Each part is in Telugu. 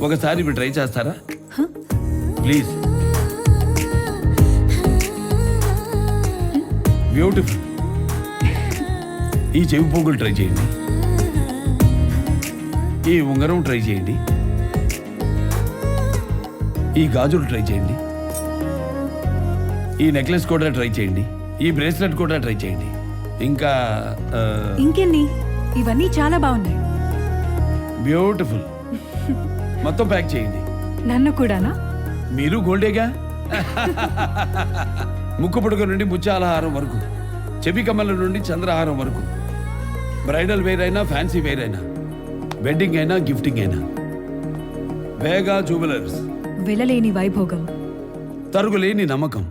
ఒకసారి ఇప్పుడు ట్రై చేస్తారా? ప్లీజ్. బ్యూటిఫుల్. ఈ చెవి పోగులు ట్రై చేయండి. ఈ ఉంగరం ట్రై చేయండి. ఈ గాజులు ట్రై చేయండి. ఈ నెక్లెస్ కూడా ట్రై చేయండి. ఈ బ్రేస్లెట్ కూడా ట్రై చేయండి. ఇంకా ఇంకెన్ని? ఇవన్నీ చాలా బాగున్నాయి. బ్యూటిఫుల్. మొత్తం ప్యాక్ చేయండి. నన్ను కూడానా? మీరు గోల్డేగా? ముక్కు పుడక నుండి ముత్యాలహారం వరకు చెవి కమ్మల నుండి చంద్రహారం వరకు. బ్రైడల్ వేర్ అయినా ఫ్యాన్సీ వేర్ అయినా వెడ్డింగ్ అయినా గిఫ్టింగ్ అయినా. వేగా జువెలర్స్ వెళ్ళలేని వైభోగం. తరుగులేని నమ్మకం.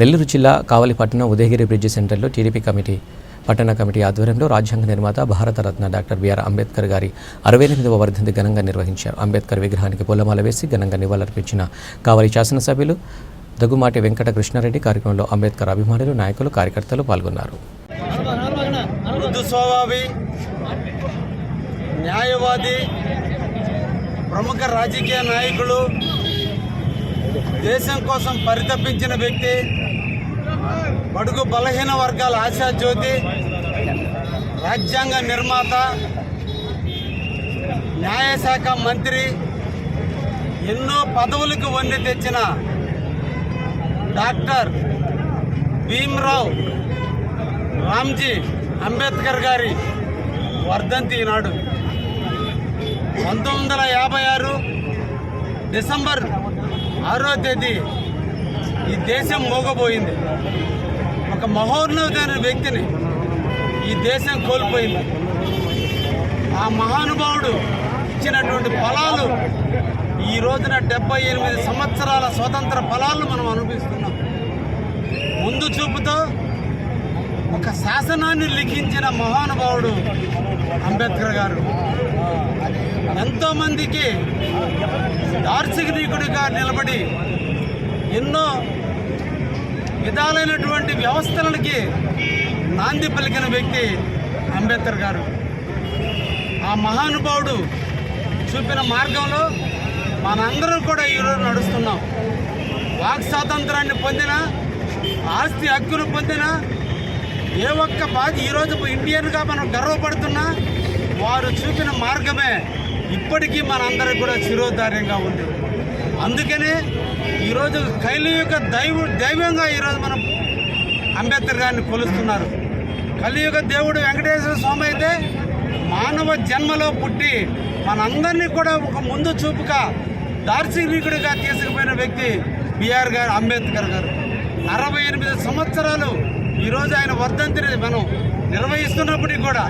నెల్లూరు జిల్లా కావలిపట్టణం ఉదయగిరి బ్రిడ్జి సెంటర్లో టీడీపీ కమిటీ పట్టణ కమిటీ ఆధ్వర్యంలో రాజ్యాంగ నిర్మాత భారతరత్న డాక్టర్ బిఆర్ అంబేద్కర్ గారి అరవై ఎనిమిదవ వర్ధంతి ఘనంగా నిర్వహించారు. అంబేద్కర్ విగ్రహానికి పూలమాల వేసి ఘనంగా నివాళులర్పించిన కావలి శాసనసభ్యులు దగ్గుమాటి వెంకట కృష్ణారెడ్డి కార్యక్రమంలో అంబేద్కర్ అభిమానులు నాయకులు కార్యకర్తలు పాల్గొన్నారు. న్యాయవాది ప్రముఖ రాజకీయ నాయకులు దేశం కోసం పరితపించిన వ్యక్తి బడుగు బలహీన వర్గాల ఆశాజ్యోతి రాజ్యాంగ నిర్మాత న్యాయశాఖ మంత్రి ఎన్నో పదవులకు వండి తెచ్చిన డాక్టర్ భీమ్రావ్ రామ్జీ అంబేద్కర్ గారి వర్ధంతి ఈనాడు. పంతొమ్మిది వందల యాభై ఆరు డిసెంబర్ ఆరో తేదీ ఈ దేశం మోగబోయింది. ఒక మహోన్నతమైన వ్యక్తిని ఈ దేశం కోల్పోయింది. ఆ మహానుభావుడు ఇచ్చినటువంటి ఫలాలు ఈ రోజున డెబ్బై ఎనిమిది సంవత్సరాల స్వతంత్ర ఫలాలను మనం అనుభవిస్తున్నాం. ముందు చూపుతో ఒక శాసనాన్ని లిఖించిన మహానుభావుడు అంబేద్కర్ గారు. ఎంతోమందికి దార్శనికుడిగా నిలబడి ఎన్నో విధాలైనటువంటి వ్యవస్థలకి నాంది పలికిన వ్యక్తి అంబేద్కర్ గారు. ఆ మహానుభావుడు చూపిన మార్గంలో మనందరం కూడా ఈరోజు నడుస్తున్నాం. వాక్ స్వాతంత్రాన్ని పొందిన ఆస్తి హక్కును పొందిన ఏ ఒక్క బాధ ఈరోజు ఇండియన్గా మనం గర్వపడుతున్నా వారు చూపిన మార్గమే ఇప్పటికీ మనందరికి కూడా శిరోధార్యంగా ఉంది. అందుకనే ఈరోజు కైలియుగ దైవ దైవంగా ఈరోజు మనం అంబేద్కర్ గారిని కొలుస్తున్నారు. కలియుగ దేవుడు వెంకటేశ్వర స్వామి అయితే మానవ జన్మలో పుట్టి మనందరినీ కూడా ఒక ముందు చూపుగా దార్శనికుడిగా తీసుకుపోయిన వ్యక్తి బిఆర్ గారు అంబేద్కర్ గారు. అరవై ఎనిమిది సంవత్సరాలు ఈరోజు ఆయన వర్ధంతిని మనం నిర్వహిస్తున్నప్పటికీ కూడా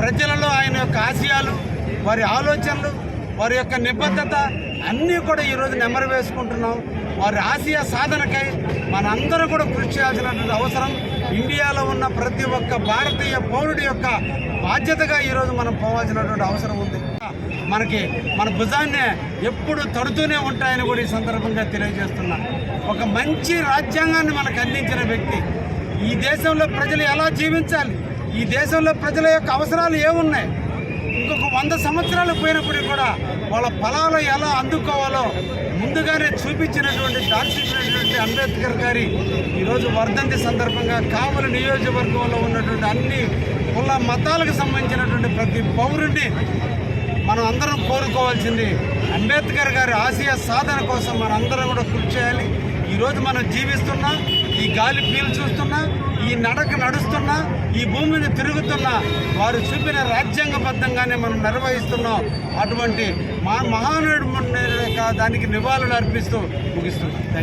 ప్రజలలో ఆయన యొక్క ఆశయాలు వారి ఆలోచనలు వారి యొక్క నిబద్ధత అన్నీ కూడా ఈరోజు నెమరు వేసుకుంటున్నాం. వారి ఆసియా సాధనకై మనందరూ కూడా కృషి చేయాల్సినటువంటి అవసరం. ఇండియాలో ఉన్న ప్రతి ఒక్క భారతీయ పౌరుడి యొక్క బాధ్యతగా ఈరోజు మనం పోవాల్సినటువంటి అవసరం ఉంది. మనకి మన భుజాన్ని ఎప్పుడు తడుతూనే ఉంటాయని కూడా ఈ సందర్భంగా తెలియజేస్తున్నా. ఒక మంచి రాజ్యాంగాన్ని మనకు అందించిన వ్యక్తి. ఈ దేశంలో ప్రజలు ఎలా జీవించాలి? ఈ దేశంలో ప్రజల యొక్క అవసరాలు ఏమున్నాయి? ఇంకొక వంద సంవత్సరాలు పోయినప్పటికీ కూడా వాళ్ళ ఫలాలు ఎలా అందుకోవాలో ముందుగానే చూపించినటువంటి దార్శనికుడైనటువంటి అంబేద్కర్ గారి ఈరోజు వర్ధంతి సందర్భంగా కావలి నియోజకవర్గంలో ఉన్నటువంటి అన్ని కుల మతాలకు సంబంధించినటువంటి ప్రతి పౌరుడిని మనం అందరం కోరుకోవాల్సింది అంబేద్కర్ గారి ఆశయ సాధన కోసం మనం అందరం కూడా కృషి చేయాలి. ఈరోజు మనం జీవిస్తున్నా ఈ గాలి పీల్చూస్తున్నా ఈ నడక నడుస్తున్న ఈ భూమిని తిరుగుతున్న వారు చూపిన రాజ్యాంగబద్ధంగానే మనం నిర్వహిస్తున్నాం. అటువంటి మా మహానుడు దానికి నివాళులు అర్పిస్తూ ముగిస్తున్నాం. Thank you